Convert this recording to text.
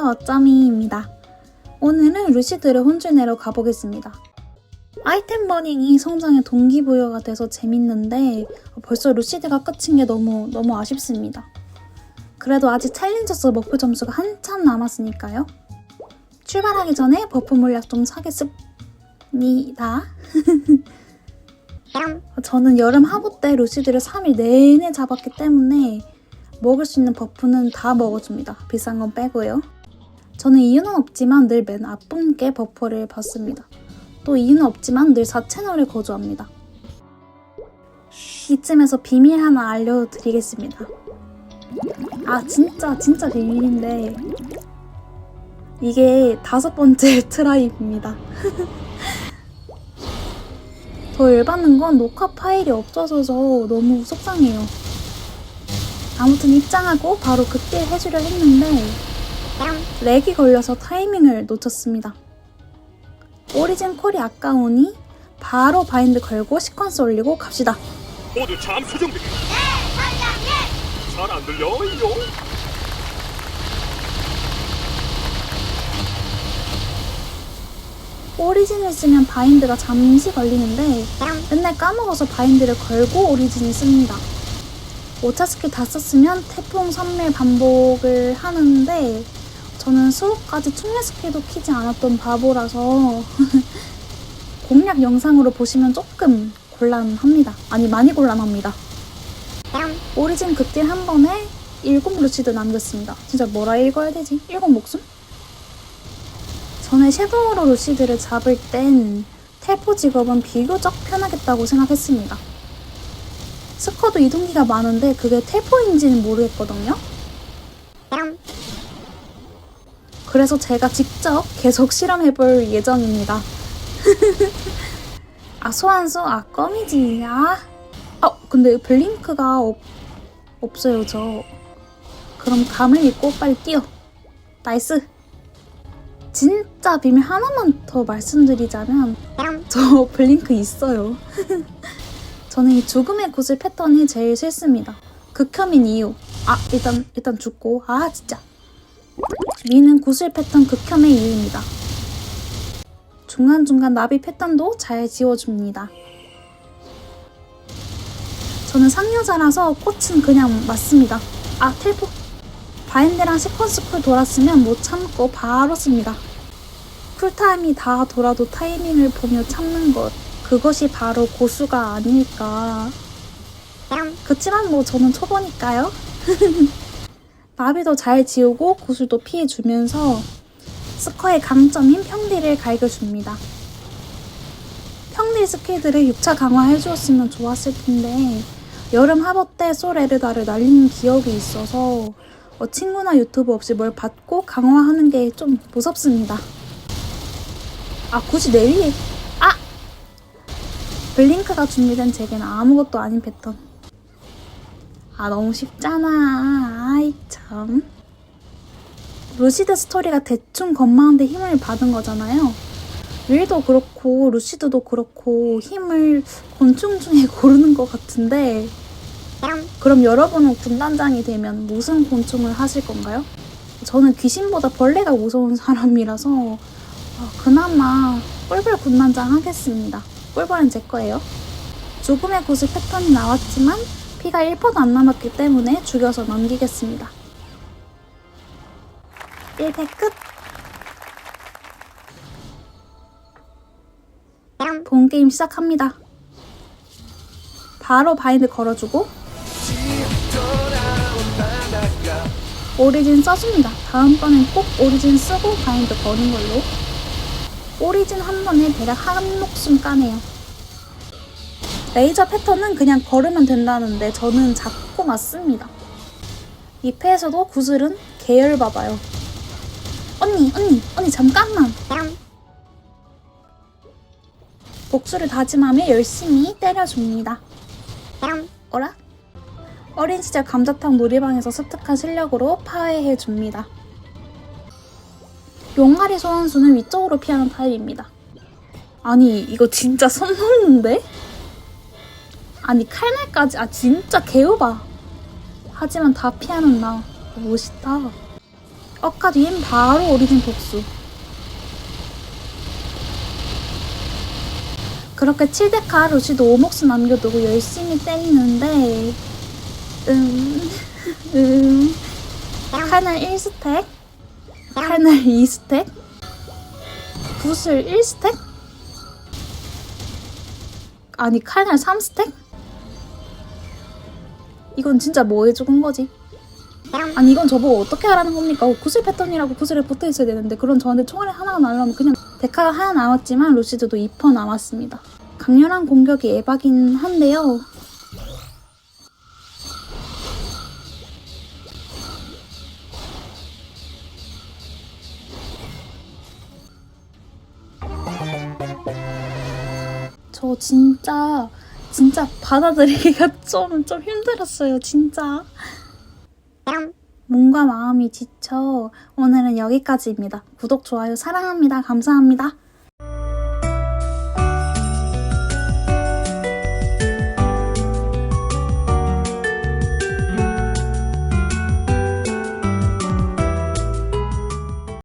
안녕하세요 어쩌미입니다. 오늘은 루시드를 혼쭐내러 가보겠습니다. 아이템 버닝이 성장의 동기부여가 돼서 재밌는데 벌써 루시드가 끝인 게 너무 너무 아쉽습니다. 그래도 아직 챌린저스 목표 점수가 한참 남았으니까요. 출발하기 전에 버프 물약 좀 사겠습니다. 저는 여름 하부 때 루시드를 3일 내내 잡았기 때문에 먹을 수 있는 버프는 다 먹어줍니다. 비싼 건 빼고요. 저는 이유는 없지만 늘 맨 앞분께 버프를 받습니다. 또 이유는 없지만 늘 4채널을 거주합니다. 이쯤에서 비밀 하나 알려드리겠습니다. 아 진짜 진짜 비밀인데 이게 다섯 번째 트라이입니다. 더 열받는 건 녹화 파일이 없어져서 너무 속상해요. 아무튼 입장하고 바로 극딜 해주려 했는데 렉이 걸려서 타이밍을 놓쳤습니다. 오리진 콜이 아까우니 바로 바인드 걸고 시퀀스 올리고 갑시다. 모두 잠수 준비. 잘안 들려요? 오리진을 쓰면 바인드가 잠시 걸리는데 맨날 까먹어서 바인드를 걸고 오리진을 씁니다. 5차 스킬 다 썼으면 태풍 선멸 반복을 하는데 저는 수호까지 충렬 스킬도 키지 않았던 바보라서 공략 영상으로 보시면 조금 곤란합니다. 아니 많이 곤란합니다. 오리진 극딜 한 번에 7 루시드 남겼습니다. 진짜 뭐라 읽어야 되지? 7 목숨? 전에 섀도우로 루시드를 잡을 땐 텔포 직업은 비교적 편하겠다고 생각했습니다. 스쿼드 이동기가 많은데 그게 텔포인지는 모르겠거든요. 그래서 제가 직접 계속 실험해볼 예정입니다. 아 소환수 아 껌이지 아. 어 근데 블링크가 없, 없어요 저. 그럼 감을 잊고 빨리 뛰어. 나이스. 진짜 비밀 하나만 더 말씀드리자면 저 블링크 있어요. 저는 이 죽음의 구슬 패턴이 제일 싫습니다. 극혐인 이유. 아 일단 일단 죽고 아 진짜. 미는 구슬 패턴 극혐의 이유입니다. 중간중간 나비 패턴도 잘 지워줍니다. 저는 상여자라서 꽃은 그냥 맞습니다. 아 텔포. 바인드랑 시퀀스 쿨 돌았으면 못 참고 바로 씁니다. 쿨타임이 다 돌아도 타이밍을 보며 참는 것. 그것이 바로 고수가 아닐까. 그치만 뭐 저는 초보니까요. 나비도 잘 지우고 구슬도 피해주면서 스커의 강점인 평딜을 갈겨줍니다. 평딜 스킬들을 6차 강화해주었으면 좋았을 텐데 여름 하버 때 솔에르다를 날리는 기억이 있어서 어, 친구나 유튜브 없이 뭘 받고 강화하는 게 좀 무섭습니다. 아 굳이 내 위에 아! 블링크가 준비된 제겐 아무것도 아닌 패턴. 아 너무 쉽잖아. 아이 참. 루시드 스토리가 대충 건망한데 힘을 받은 거잖아요. 윌도 그렇고 루시드도 그렇고 힘을 곤충 중에 고르는 것 같은데 그럼 여러분은 군단장이 되면 무슨 곤충을 하실 건가요? 저는 귀신보다 벌레가 무서운 사람이라서 어, 그나마 꿀벌 군단장 하겠습니다. 꿀벌은 제 거예요. 죽음의 구슬 패턴이 나왔지만 피가 1%도 안 남았기 때문에 죽여서 넘기겠습니다. 1패 끝! 본 게임 시작합니다. 바로 바인드 걸어주고 오리진 써줍니다. 다음번엔 꼭 오리진 쓰고 바인드 거는 걸로 오리진 한 번에 대략 한 목숨 까네요. 레이저 패턴은 그냥 걸으면 된다는데 저는 잡고 맞습니다. 이 패에서도 구슬은 계열 봐봐요. 언니, 언니, 언니 잠깐만. 복수를 다짐하며 열심히 때려줍니다. 어라? 어린 시절 감자탕 놀이방에서 습득한 실력으로 파괴해줍니다. 용가리 소환수는 위쪽으로 피하는 타입입니다. 아니 이거 진짜 손 넘는데? 아니 칼날까지 아 진짜 개우바 하지만 다 피하는 나 멋있다 엇가 뒤엔 바로 오리진 복수. 그렇게 7대카 루시도 5목숨 남겨두고 열심히 때리는데 음... 음... 칼날 1스택 칼날 2스택 붓을 1스택 아니 칼날 3스택? 이건 진짜 뭐해 죽은 거지? 아니 이건 저보고 어떻게 하라는 겁니까? 어, 구슬 패턴이라고 구슬에 붙어 있어야 되는데 그런 저한테 총알이 하나가 날라면 그냥 데카가 하나 남았지만 루시드도 2퍼 남았습니다. 강렬한 공격이 에바긴 한데요. 저 진짜 진짜 받아들이기가 좀 좀 힘들었어요 진짜. 몸과 마음이 지쳐 오늘은 여기까지입니다. 구독, 좋아요 사랑합니다. 감사합니다.